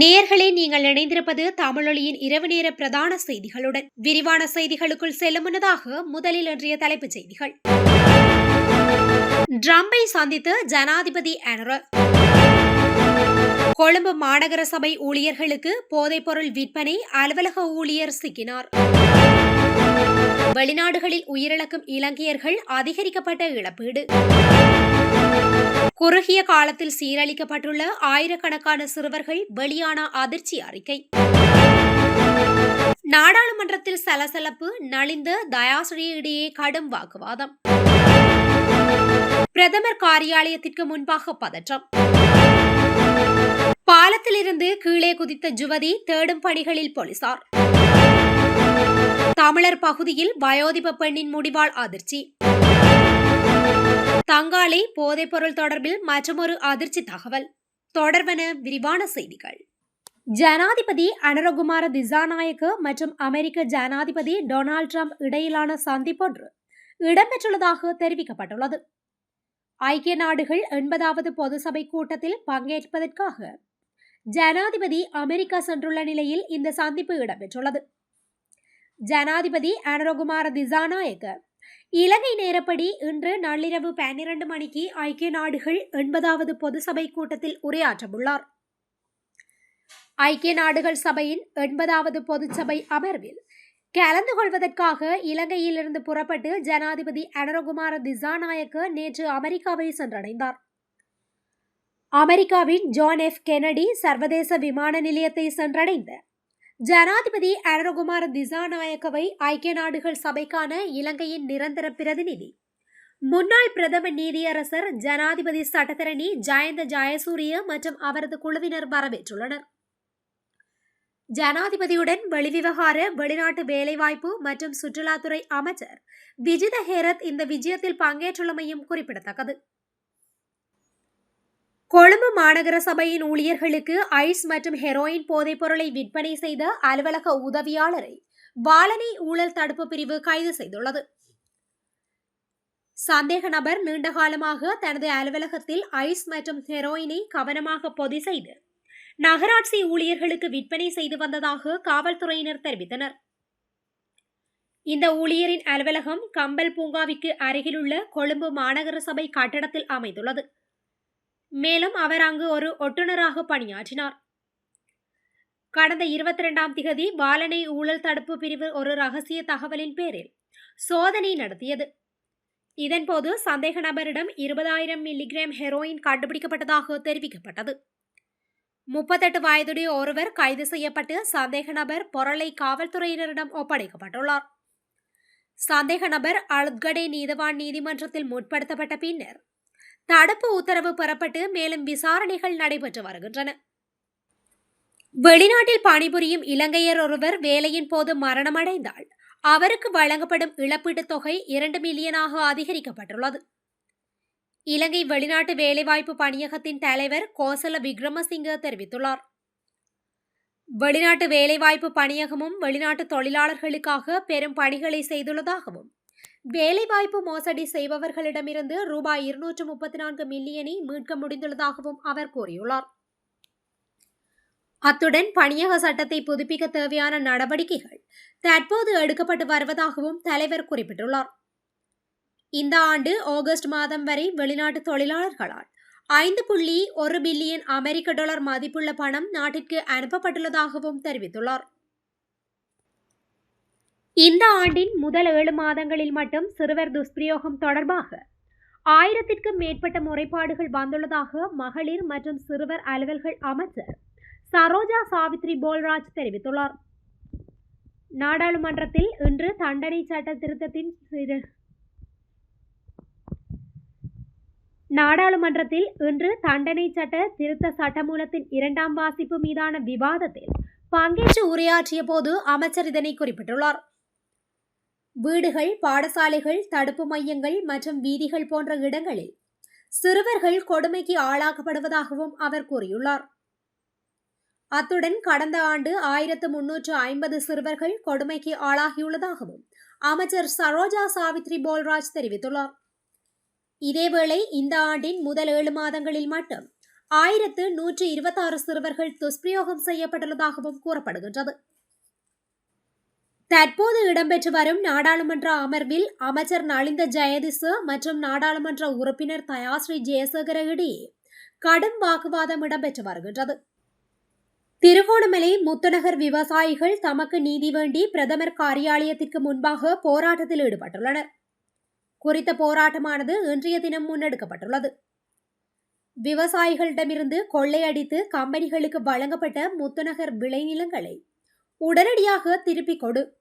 நேயர்களே நீங்கள் இணைந்திருப்பது தமிழொலியின் இரவு நேர பிரதான செய்திகளுடன். விரிவான செய்திகளுக்குள் செல்லும் முன்னதாக முதலில் இன்றைய தலைப்புச் செய்திகள். ட்ரம்பை சந்தித்து ஜனாதிபதி அனுர. கொழும்பு மாநகர சபை ஊழியர்களுக்கு போதைப்பொருள் விற்பனை அலுவலக ஊழியர் சிக்கினார். வெளிநாடுகளில் உயிரிழக்கும் இலங்கையர்கள் அதிகரிக்கப்பட்ட இழப்பீடு. குறுகிய காலத்தில் சீரழிக்கப்பட்டுள்ள ஆயிரக்கணக்கான சிறுவர்கள் வெளியான அதிர்ச்சி அறிக்கை. நாடாளுமன்றத்தில் சலசலப்பு நலிந்த தயாசிரி இடையே கடும் வாக்குவாதம். பிரதமர் காரியாலயத்திற்கு முன்பாக பதற்றம். பாலத்திலிருந்து கீழே குதித்த ஜுவதி தேடும் பணிகளில் போலீசார். தமிழர் பகுதியில் வயோதிப பெண்ணின் முடிவால் அதிர்ச்சி. தங்காலை போதைப்பொருள் தொடர்பில் மற்றொரு அதிர்ச்சி தகவல். தொடர்வன விரிவான செய்திகள். ஜனாதிபதி அனரகுமார திசாநாயக்க மற்றும் அமெரிக்க ஜனாதிபதி டொனால்ட் ட்ரம்ப் இடையிலான சந்திப்பொன்று இடம்பெற்றுள்ளதாக தெரிவிக்கப்பட்டுள்ளது. ஐக்கிய நாடுகள் எண்பதாவது பொது சபை கூட்டத்தில் பங்கேற்பதற்காக ஜனாதிபதி அமெரிக்கா சென்றுள்ள நிலையில் இந்த சந்திப்பு இடம்பெற்றுள்ளது. ஜனாதிபதி அனரகுமார திசாநாயக்க இலங்கை நேரப்படி இன்று நள்ளிரவு பன்னிரண்டு மணிக்கு ஐக்கிய நாடுகள் எண்பதாவது பொது சபை கூட்டத்தில் உரையாற்றவுள்ளார். ஐக்கிய நாடுகள் சபையின் எண்பதாவது பொதுச்சபை அமர்வில் கலந்து கொள்வதற்காக இலங்கையிலிருந்து புறப்பட்டு ஜனாதிபதி அனரகுமார திசாநாயக்க நேற்று அமெரிக்காவை சென்றடைந்தார். அமெரிக்காவின் ஜான் எஃப் கெனடி சர்வதேச விமான நிலையத்தை சென்றடைந்த ஜனாதிபதி அனரகுமார திசாநாயக்கவை ஐக்கிய நாடுகள் சபைக்கான இலங்கையின் நிரந்தர பிரதிநிதி. முன்னாள் பிரதம நீதியரசர் ஜனாதிபதி சட்டத்தரணி ஜயந்த ஜயசூரிய மற்றும் அவரது குழுவினர் வரவேற்றுள்ளனர். ஜனாதிபதியுடன் வெளிவிவகார வெளிநாட்டு வேலைவாய்ப்பு மற்றும் சுற்றுலாத்துறை அமைச்சர் விஜித ஹேரத் இந்த விஜயத்தில் பங்கேற்றுள்ளமையும் குறிப்பிடத்தக்கது. கொழும்பு மாநகர சபையின் ஊழியர்களுக்கு ஐஸ் மற்றும் ஹெரோயின் போதைப் பொருளை விற்பனை செய்த அலுவலக உதவியாளரை வாழனை ஊழல் தடுப்பு பிரிவு கைது செய்துள்ளது. சந்தேக நபர் நீண்ட காலமாக தனது அலுவலகத்தில் ஐஸ் மற்றும் ஹெரோயினை கவனமாக பொதி செய்து நகராட்சி ஊழியர்களுக்கு விற்பனை செய்து வந்ததாக காவல்துறையினர் தெரிவித்தனர். இந்த ஊழியரின் அலுவலகம் கம்பல் பூங்காவிற்கு அருகிலுள்ள கொழும்பு மாநகர சபை கட்டடத்தில் அமைந்துள்ளது. மேலும் அவர் அங்கு ஒரு ஒட்டுநராக பணியாற்றினார். கடந்த இருபத்தி ரெண்டாம் திகதி பாலனை ஊழல் தடுப்பு பிரிவு ஒரு ரகசிய தகவலின் பேரில் சோதனை நடத்தியது. இதன்போது சந்தேக நபரிடம் இருபதாயிரம் மில்லிகிராம் ஹெரோயின் கண்டுபிடிக்கப்பட்டதாக தெரிவிக்கப்பட்டது. முப்பத்தெட்டு வயதுடைய ஒருவர் கைது செய்யப்பட்டு சந்தேக நபர் பொருளை காவல்துறையினரிடம் ஒப்படைக்கப்பட்டுள்ளார். சந்தேக நபர் அழுத்கடே நீதவான் நீதிமன்றத்தில் முற்படுத்தப்பட்ட பின்னர் தடுப்பு உத்தரவு பெறப்பட்டு மேலும் விசாரணைகள் நடைபெற்று வருகின்றன. வெளிநாட்டில் பணிபுரியும் இலங்கையர் ஒருவர் வேலையின் போது மரணமடைந்தால் அவருக்கு வழங்கப்படும் இழப்பீட்டுத் தொகை இரண்டு மில்லியனாக அதிகரிக்கப்பட்டுள்ளது. இலங்கை வெளிநாட்டு வேலைவாய்ப்பு பணியகத்தின் தலைவர் கோசல விக்ரமசிங்க தெரிவித்துள்ளார். வெளிநாட்டு வேலைவாய்ப்பு பணியகமும் வெளிநாட்டு தொழிலாளர்களுக்காக பெரும் பணிகளை செய்துள்ளதாகவும் வேலைவாய்ப்பு மோசடி செய்பவர்களிடமிருந்து ரூபாய் இருநூற்று முப்பத்தி நான்கு மில்லியனை மீட்க முடிந்துள்ளதாகவும் அவர் கூறியுள்ளார். அத்துடன் பணியக சட்டத்தை புதுப்பிக்க தேவையான நடவடிக்கைகள் தற்போது எடுக்கப்பட்டு வருவதாகவும் தலைவர் குறிப்பிட்டுள்ளார். இந்த ஆண்டு ஆகஸ்ட் மாதம் வரை வெளிநாட்டு தொழிலாளர்களால் ஐந்து புள்ளி ஒரு பில்லியன் அமெரிக்க டாலர் மதிப்புள்ள பணம் நாட்டிற்கு அனுப்பப்பட்டுள்ளதாகவும் தெரிவித்துள்ளார். இந்த ஆண்டின் முதல் ஏழு மாதங்களில் மட்டும் சிறுவர் துஷ்பிரயோகம் தொடர்பாக ஆயிரத்திற்கும் மேற்பட்ட முறைப்பாடுகள் வந்துள்ளதாக மகளிர் மற்றும் சிறுவர் அலுவல்கள் அமைச்சர் சரோஜா சாவித்ரி போல்ராஜ் தெரிவித்துள்ளார். நாடாளுமன்றத்தில் இன்று தண்டனை சட்ட திருத்தத்தின் நாடாளுமன்றத்தில் இன்று தண்டனை சட்ட திருத்த சட்டமூலத்தின் இரண்டாம் வாசிப்பு மீதான விவாதத்தில் பங்கேற்று உரையாற்றிய போது அமைச்சர் இதனை குறிப்பிட்டுள்ளார். வீடுகள் பாடசாலைகள் தடுப்பு மையங்கள் மற்றும் வீதிகள் போன்ற இடங்களில் சிறுவர்கள் கொடுமைக்கு ஆளாக்கப்படுவதாகவும் அவர் கூறியுள்ளார். அத்துடன் கடந்த ஆண்டு ஆயிரத்து முன்னூற்று ஐம்பது சிறுவர்கள் கொடுமைக்கு ஆளாகியுள்ளதாகவும் அமைச்சர் சரோஜா சாவித்ரி போல்ராஜ் தெரிவித்துள்ளார். இதேவேளை இந்த ஆண்டின் முதல் ஏழு மாதங்களில் மட்டும் ஆயிரத்து நூற்று இருபத்தாறு சிறுவர்கள் துஷ்பிரயோகம் செய்யப்பட்டுள்ளதாகவும் கூறப்படுகின்றது. தற்போது இடம்பெற்று வரும் நாடாளுமன்ற அமர்வில் அமைச்சர் நலிந்த ஜெயதிசு மற்றும் நாடாளுமன்ற உறுப்பினர் தயாஸ்ரீ ஜெயசேகர இடையே கடும் வாக்குவாதம் இடம்பெற்று வருகின்றது. திருகோணமலை முத்துநகர் விவசாயிகள் தமக்கு நீதி வேண்டி பிரதமர் காரியாலயத்திற்கு முன்பாக போராட்டத்தில் ஈடுபட்டுள்ளனர். குறித்த போராட்டமானது இன்றைய தினம் முன்னெடுக்கப்பட்டுள்ளது. விவசாயிகளிடமிருந்து கொள்ளையடித்து கம்பெனிகளுக்கு வழங்கப்பட்ட முத்துநகர் விளைநிலங்களை உடனடியாக திருப்பிக் கொடு.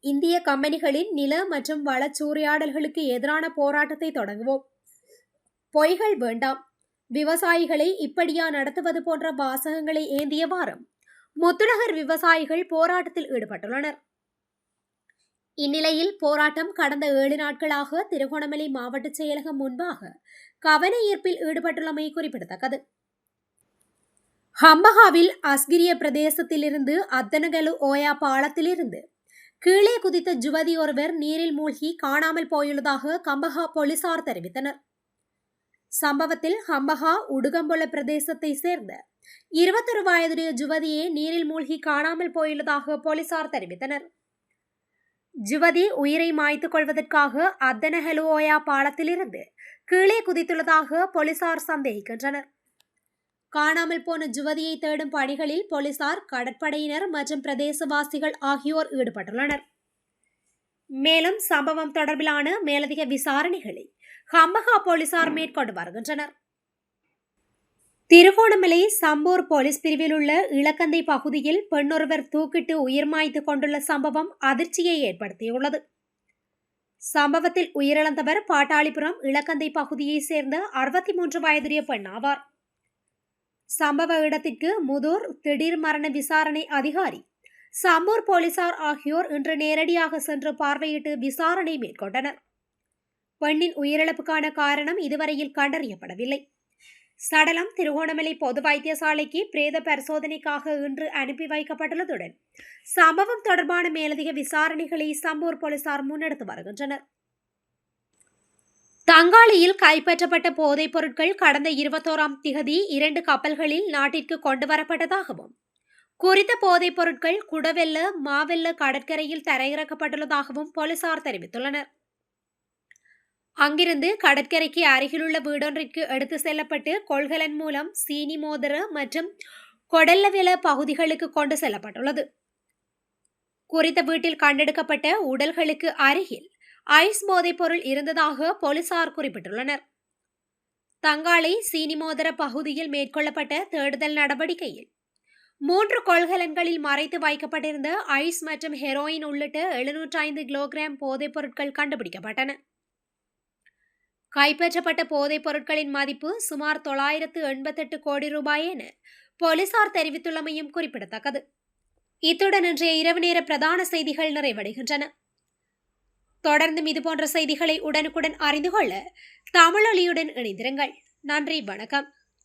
இந்திய கம்பெனிகளின் நில மற்றும் வளச்சூறையாடல்களுக்கு எதிரான போராட்டத்தை தொடங்குவோம். பொய்கள் வேண்டாம். விவசாயிகளை இப்படியா நடத்துவது போன்ற வாசகங்களை ஏந்தியவாறும் முத்துநகர் விவசாயிகள் போராட்டத்தில் ஈடுபட்டுள்ளனர். இந்நிலையில் போராட்டம் கடந்த ஏழு நாட்களாக திருகோணமலை மாவட்ட செயலகம் முன்பாக கவன ஈர்ப்பில் ஈடுபட்டுள்ளமை குறிப்பிடத்தக்கது. ஹம்பஹாவில் அஸ்கிரிய பிரதேசத்திலிருந்து அத்தனகலு ஓயா பாலத்திலிருந்து. கீழே குதித்த ஜுவதி ஒருவர் நீரில் மூழ்கி காணாமல் போயுள்ளதாக கம்பஹா போலீசார் தெரிவித்தனர். சம்பவத்தில் ஹம்பஹா உடுகம்புல பிரதேசத்தை சேர்ந்த இருபத்தொரு வயதுடைய ஜுவதியே நீரில் மூழ்கி காணாமல் போயுள்ளதாக போலீசார் தெரிவித்தனர். ஜுவதி உயிரை மாய்த்துக் கொள்வதற்காக அத்தனஹெலுவோயா பாலத்திலிருந்து கீழே குதித்துள்ளதாக போலீசார் சந்தேகிக்கின்றனர். காணாமல் போன ஜுவதியை தேடும் பணிகளில் போலீசார் கடற்படையினர் மற்றும் பிரதேசவாசிகள் ஆகியோர் ஈடுபட்டுள்ளனர். மேலும் சம்பவம் தொடர்பிலான மேலதிக விசாரணைகளை ஹம்பகா போலீசார் மேற்கொண்டு வருகின்றனர். திருகோணமலை சம்பூர் போலீஸ் பிரிவில் உள்ள இளக்கந்தை பகுதியில் பெண்ணொருவர் தூக்கிட்டு உயிர் மாய்த்து கொண்டுள்ள சம்பவம் அதிர்ச்சியை ஏற்படுத்தியுள்ளது. சம்பவத்தில் உயிரிழந்தவர் பாட்டாளிபுரம் இளக்கந்தை பகுதியைச் சேர்ந்த அறுபத்தி மூன்று வயதுடைய பெண் ஆவார். சம்பவ இடத்திற்கு முதூர் திடீர் மரண விசாரணை அதிகாரி சம்பூர் போலீசார் ஆகியோர் இன்று நேரடியாக சென்று பார்வையிட்டு விசாரணை மேற்கொண்டனர். பெண்ணின் உயிரிழப்புக்கான காரணம் இதுவரையில் கண்டறியப்படவில்லை. சடலம் திருகோணமலை பொது வைத்தியசாலைக்கு பிரேத பரிசோதனைக்காக இன்று அனுப்பி வைக்கப்பட்டுள்ளதுடன் சம்பவம் தொடர்பான மேலதிக விசாரணைகளை சம்பூர் போலீசார் முன்னெடுத்து வருகின்றனர். தங்காளியில் கைப்பற்றப்பட்ட போதைப் பொருட்கள் கடந்த இருபத்தோராம் திகதி இரண்டு கப்பல்களில் நாட்டிற்கு கொண்டு வரப்பட்டதாகவும் குறித்த போதைப் பொருட்கள் குடவெல்ல மாவெல்ல கடற்கரையில் தரையிறக்கப்பட்டுள்ளதாகவும் போலீசார் தெரிவித்துள்ளனர். அங்கிருந்து கடற்கரைக்கு அருகிலுள்ள வீடொன்றிற்கு எடுத்து செல்லப்பட்டு கொள்கலன் மூலம் சீனி மோதிர மற்றும் கொடல்லவில பகுதிகளுக்கு கொண்டு செல்லப்பட்டுள்ளது. குறித்த வீட்டில் கண்டெடுக்கப்பட்ட உடல்களுக்கு அருகில் ஐஸ் போதைப்பொருள் இருந்ததாக போலீசார் குறிப்பிட்டுள்ளனர். தங்காளி சீனிமோதர பகுதியில் மேற்கொள்ளப்பட்ட தேடுதல் நடவடிக்கையில் மூன்று கொள்கலன்களில் மறைத்து வைக்கப்பட்டிருந்த ஐஸ் மற்றும் ஹெரோயின் உள்ளிட்ட எழுநூற்றி ஐந்து கிலோகிராம் போதைப் பொருட்கள் கண்டுபிடிக்கப்பட்டன. கைப்பற்றப்பட்ட போதைப் பொருட்களின் மதிப்பு சுமார் தொள்ளாயிரத்து எண்பத்தெட்டு கோடி ரூபாய் என போலீசார் தெரிவித்துள்ளமையும் குறிப்பிடத்தக்கது. இத்துடன் இன்றைய இரவு நேர பிரதான செய்திகள் நிறைவடைகின்றன. தொடர்ந்தும் இதுபோன்ற செய்திகளை உடனுக்குடன் அறிந்து கொள்ள தமிழொலியுடன் இணைந்திருங்கள். நன்றி வணக்கம்.